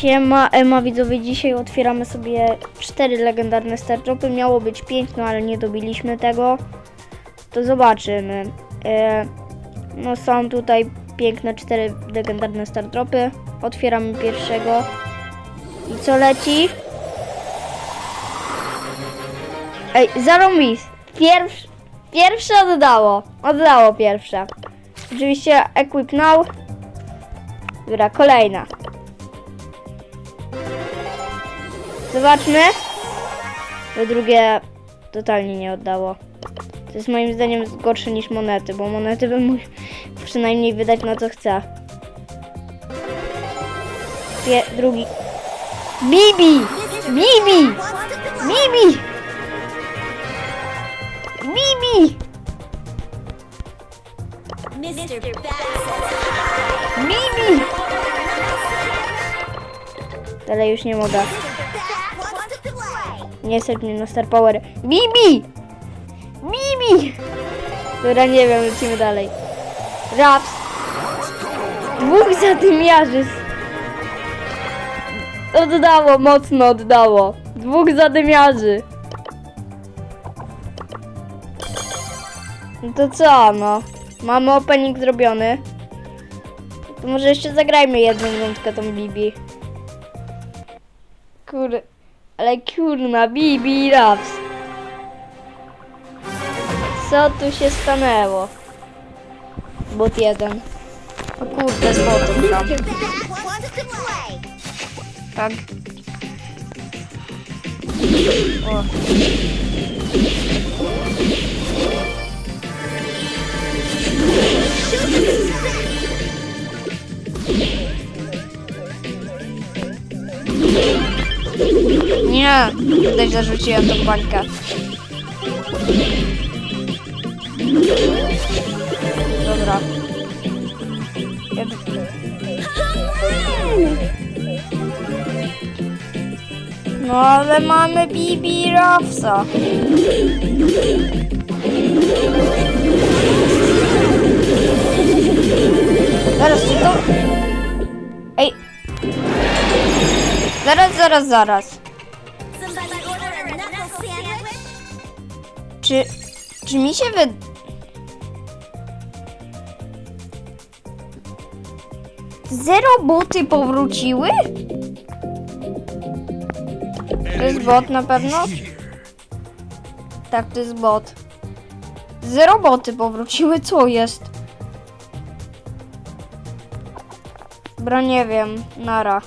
Siema, Ema widzowie, dzisiaj otwieramy sobie cztery legendarne stardropy. Miało być pięć, no ale nie dobiliśmy tego. To zobaczymy. E, no są tutaj piękne cztery legendarne stardropy. Otwieramy pierwszego. I co leci? Ej, zero mis. Pierwszy, pierwsze oddało. Oddało pierwsze. Oczywiście equip now. Dobra, kolejna. Zobaczmy. To drugie totalnie nie oddało. To jest moim zdaniem gorsze niż monety, bo monety bym mógł przynajmniej wydać na co chcę. Pie drugi. Bibi! Bibi! Bibi! Bibi! Bibi! Ale już nie mogę. Nie stać na Star Power. Bibi! Bibi! Dobra, nie wiem, lecimy dalej. Raps. Dwóch zadymiarzy. Oddało, mocno oddało. Dwóch zadymiarzy. No to co, no? Mamy opening zrobiony. To może jeszcze zagrajmy jedną rundkę tą Bibi. Kurde. Ale kurna, Bibi Raps. Co tu się stanęło? Bot jeden. O kurde, z botem tam. Tak. O. Nie, tutaj zarzuciłem tą bańkę. Dobra. No ale mamy Bibi Rafsa. Zaraz, czy to... Ej. Zaraz, zaraz, zaraz. Sandwich? Czy... Czy mi się wy... Zero boty powróciły? To jest bot na pewno? Tak, to jest bot. Zero boty powróciły, co jest? Dobra, nie wiem. Nara.